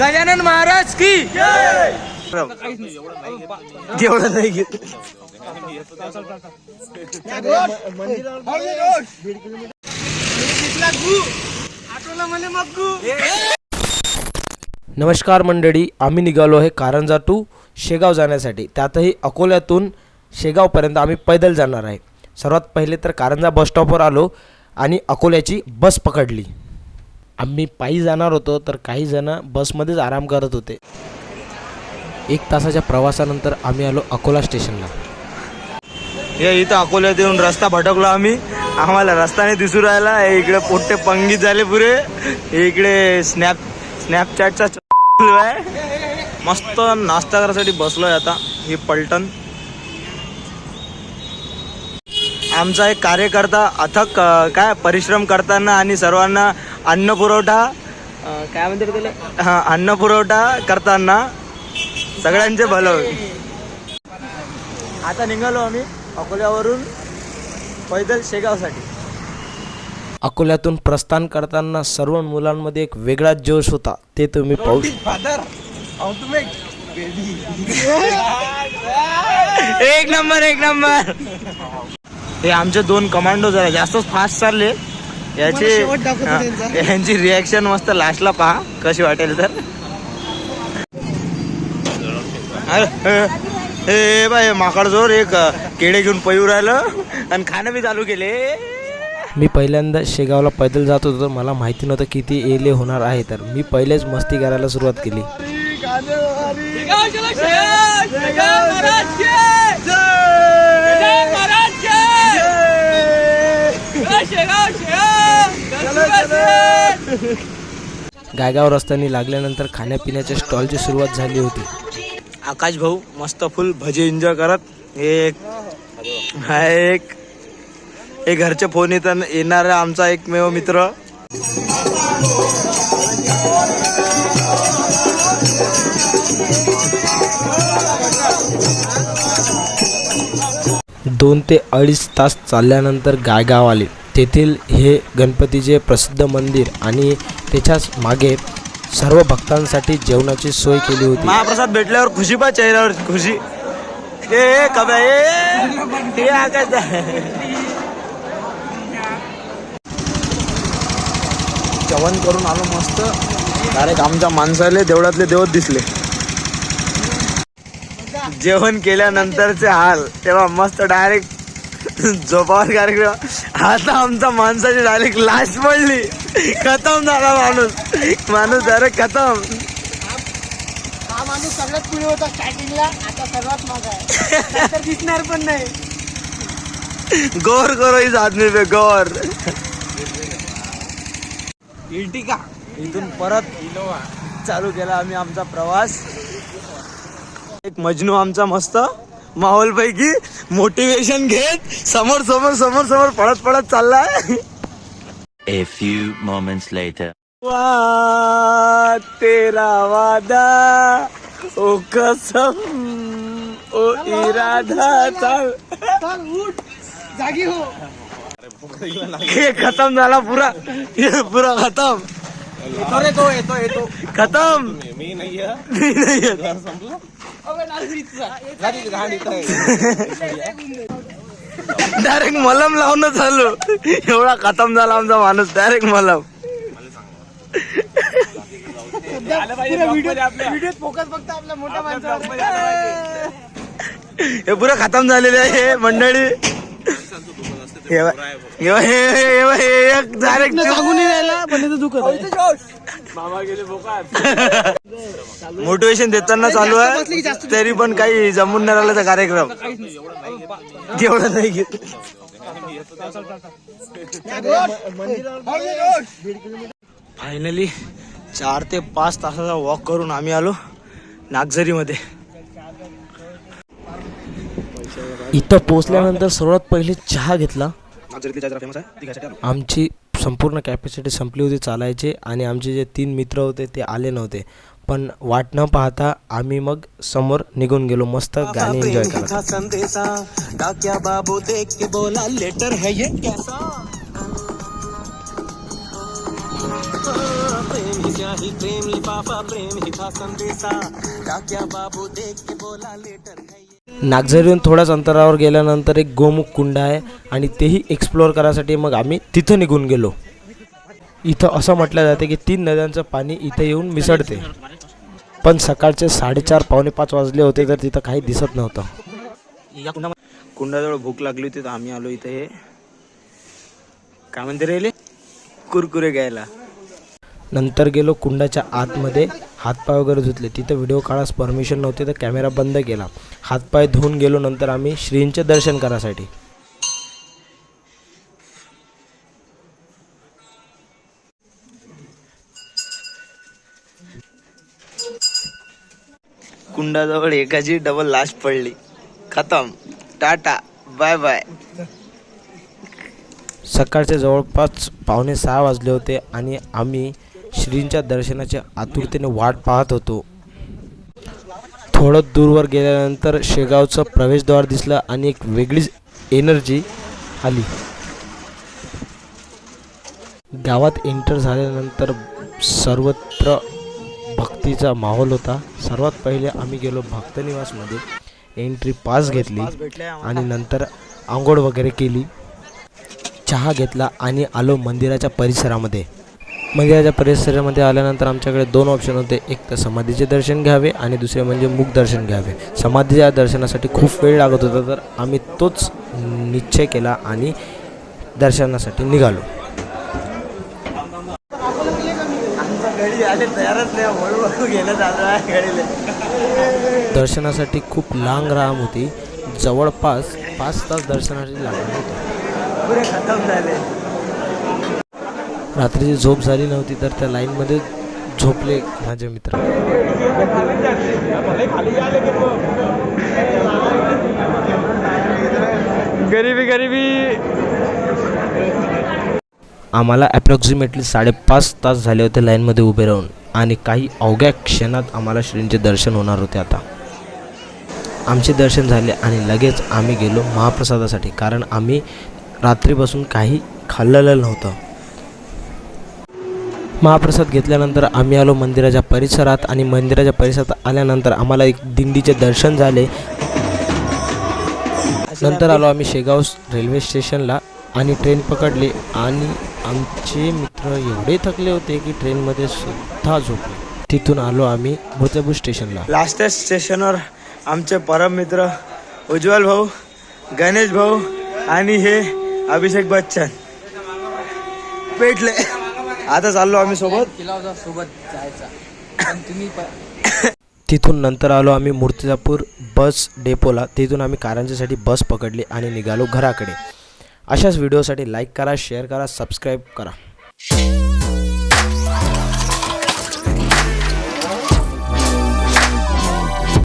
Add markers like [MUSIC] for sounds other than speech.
गजानन महाराज की एवढं नाही घेत. नमस्कार मंडळी आम्ही निघालो आहे कारंजा टू शेगाव जाण्यासाठी. त्यातही अकोल्यातून शेगावपर्यंत आम्ही पैदल जाणार आहे. सर्वात पहिले तर कारंजा बस स्टॉपवर आलो आणि अकोल्याची बस पकडली. आम्ही पायी जाणार होतो तर काही जण बसमध्येच आराम करत होते. एक तासाच्या प्रवासानंतर आम्ही आलो अकोला स्टेशनला. हे इथं अकोल्यात येऊन रस्ता भटकलो आम्ही. आम्हाला रस्ताने दिसू राहिला. हे इकडे पोट्टे पंगीत झाले पुरे. हे इकडे स्नॅप स्नॅपचॅटचा आहे. मस्त नाश्ता करायसाठी बसलोय आता. ही पलटण. आमचा एक कार्यकर्ता अथक काय परिश्रम करताना आणि सर्वांना अन्न पुरवठा काय म्हणते त्याला हा अन्न पुरवठा करताना सगळ्यांचे भलं होईल. आता निघालो आम्ही अकोल्यावरून पैदल शेगावसाठी. अकोल्यातून प्रस्थान करताना सर्व मुलांमध्ये एक वेगळाच जोश होता ते तुम्ही पाहू शकता. [LAUGHS] एक नंबर एक नंबर. हे आमचे दोन कमांडो जरा जास्तच फास्ट चालले. याची यांची रिॲक्शन मस्त लास्टला पहा कशी वाटेल तर. अरे, हे, बाय माकड जोर एक केडे घेऊन पळू राहिलं आणि खाणं बी चालू केले. मी पहिल्यांदा शेगावला पैदल जात होतो तर मला माहिती नव्हतं किती एले होणार आहे तर मी पहिलेच मस्ती करायला सुरुवात केली शेगाव चलो शेगाव शेगाव महाराज की शेगाव महाराज की चलो शेगाव शेगाव गायगाव रस्त्याने लागल्यानंतर खाण्यापिण्याच्या स्टॉलची सुरुवात झाली होती. आकाश भाऊ मस्त फुल भजे एन्जॉय करत. हे एक हा एक हे घरचे फोन येतात येणारा आमचा एकमेव मित्र. दोन ते अडीच तास चालल्यानंतर गायगाव आले. तेथील हे गणपतीचे प्रसिद्ध मंदिर आणि त्याच्याच मागे सर्व भक्तांसाठी जेवणाची सोय केली होती. महाप्रसाद भेटल्यावर खुशी पा चेहऱ्यावर खुशी. ए कब्या ए आकाश जेवण करून आलो मस्त. डायरेक्ट आमच्या माणसाले देवळातले देवत दिसले. जेवण केल्यानंतरचे हाल तेव्हा मस्त डायरेक्ट झोपावर कार्यक्रम. आता आमचा माणसाची डायरेक्ट लास्ट पडली. खतम झाला माणूस. माणूस डायरेक्ट खतम. हा माणूस सगळ्यात पुढे होता स्टार्टिंगला. आता सर्वात माग आहे. तर दिसणार पण नाही. गौर करो इस आदमी पे गौर. इल्टिका इथून परत चालू केला आम्ही आमचा प्रवास. एक मजनू आमचा मस्त. माहोल पैकी मोटिवेशन घेत समोर समोर समोर समोर पळत पळत चाललाय. A few moments later. वा तेरा वादा. ओ कसम. ओ इरादा चाल. चल उठ जागी हो हे खतम झाला पुरा. हे पुरा खतम. येतो रे तो येतो येतो. खतम. मी नाही येत. डायरेक्ट मलम लावणं चालू. एवढा खतम झाला आमचा माणूस. डायरेक्ट मलम. हे पुरं खतम झालेले आहे हे मंडळी. डायरेक्ट सांगून नाही राहिला पण इथं दुखत मोटिवेशन देताना चालू आहे. तरी पण काही जमून नाही राहिला कार्यक्रम. एवढं नाही घेत. फायनली चार ते पाच तासाचा वॉक करून आम्ही आलो नागझरीमध्ये. इथं पोहोचल्यानंतर सर्वात पहिले चहा घेतला. नागझरीतली चहा फेमस आहे. ती घ्यायसाठी आलो. आमची संपूर्ण कॅपॅसिटी संपली होती चालायचे आणि आमचे जे तीन मित्र होते ते आले नव्हते. पण वाट न पाहता आम्ही मग समोर निघून गेलो मस्त गाणी एन्जॉय करत संदेशा डाक्या बाबू देख के बोला लेटर है नागझरीहून थोड्याच अंतरावर गेल्यानंतर एक गोमुख कुंड आहे आणि तेही एक्सप्लोअर करायसाठी मग आम्ही तिथं निघून गेलो. इथं असं म्हटलं जाते की तीन नद्यांचं पाणी इथं येऊन मिसळते. पण सकाळचे साडेचार पावणे पाच वाजले होते तर तिथं काही दिसत नव्हतं. कुंडाजवळ भूक लागली होती तर आम्ही आलो इथे. हे काय म्हणते रेले कुरकुरे घ्यायला. नंतर गेलो कुंडाच्या आतमध्ये हातपाय वगैरे धुतले. तिथं व्हिडिओ काढास परमिशन नव्हती तर कॅमेरा बंद केला. हातपाय धुवून गेलो नंतर आम्ही श्रींचे दर्शन करायसाठी. कुंडाजवळ एकाची डबल लाश पडली. खतम. टाटा. बाय बाय सकाळचे जवळपास पावणे सहा वाजले होते आणि आम्ही श्रींच्या दर्शनाच्या आतुरतेने वाट पाहत होतो. थोडं दूरवर गेल्यानंतर शेगावचं प्रवेशद्वार दिसलं आणि एक वेगळीच एनर्जी आली. गावात एंटर झाल्यानंतर सर्वत्र भक्तीचा माहोल होता. सर्वात पहिले आम्ही गेलो भक्तनिवासमध्ये एंट्री पास घेतली आणि नंतर आंघोळ वगैरे केली. चहा घेतला आणि आलो मंदिराच्या परिसरामध्ये. मंदिराच्या परिसरामध्ये आल्यानंतर आमच्याकडे दोन ऑप्शन होते. एक तर समाधीचे दर्शन घ्यावे आणि दुसरे म्हणजे मुख दर्शन घ्यावे. समाधीच्या दर्शनासाठी खूप वेळ लागत होता तर आम्ही तोच निश्चय केला आणि दर्शनासाठी निघालो. दर्शनासाठी खूप लांब राम होती. जवळपास पाच तास दर्शनासाठी लागले होते खतम झाले रात्रीची झोप झाली नव्हती तर त्या लाईनमध्ये झोपले माझे मित्र. गरीबी गरीबी. आम्हाला ॲप्रॉक्सिमेटली साडेपाच तास झाले होते लाईनमध्ये उभे राहून. आणि काही अवघ्या क्षणात आम्हाला श्रींचे दर्शन होणार होते आता. आमचे दर्शन झाले आणि लगेच आम्ही गेलो महाप्रसादासाठी कारण आम्ही रात्रीपासून काही खाल्लेलं नव्हतं. महाप्रसाद घेतल्यानंतर आम्ही आलो मंदिराच्या परिसरात आणि मंदिराच्या परिसरात आल्यानंतर आम्हाला एक दिंडीचे दर्शन झाले. नंतर आलो आम्ही शेगाव रेल्वे स्टेशनला आणि ट्रेन पकडली आणि आमचे मित्र एवढे थकले होते की ट्रेनमध्ये सुद्धा झोपले. तिथून आलो आम्ही भोतेपूर स्टेशनला. लास्ट स्टेशनवर आमचे परम मित्र उज्ज्वल भाऊ गणेश भाऊ आणि हे अभिषेक बच्चन. पेटले. आता चाललो आम्ही सोबत. केला होता सोबत जायचा. पण तुम्ही तिथून नंतर आलो आम्ही मूर्तिजापूर बस डेपोला. तिथून आम्ही कारंजेसाठी बस पकडली आणि निघालो घराकडे. अशाच व्हिडिओसाठी लाईक करा शेअर करा सबस्क्राईब करा.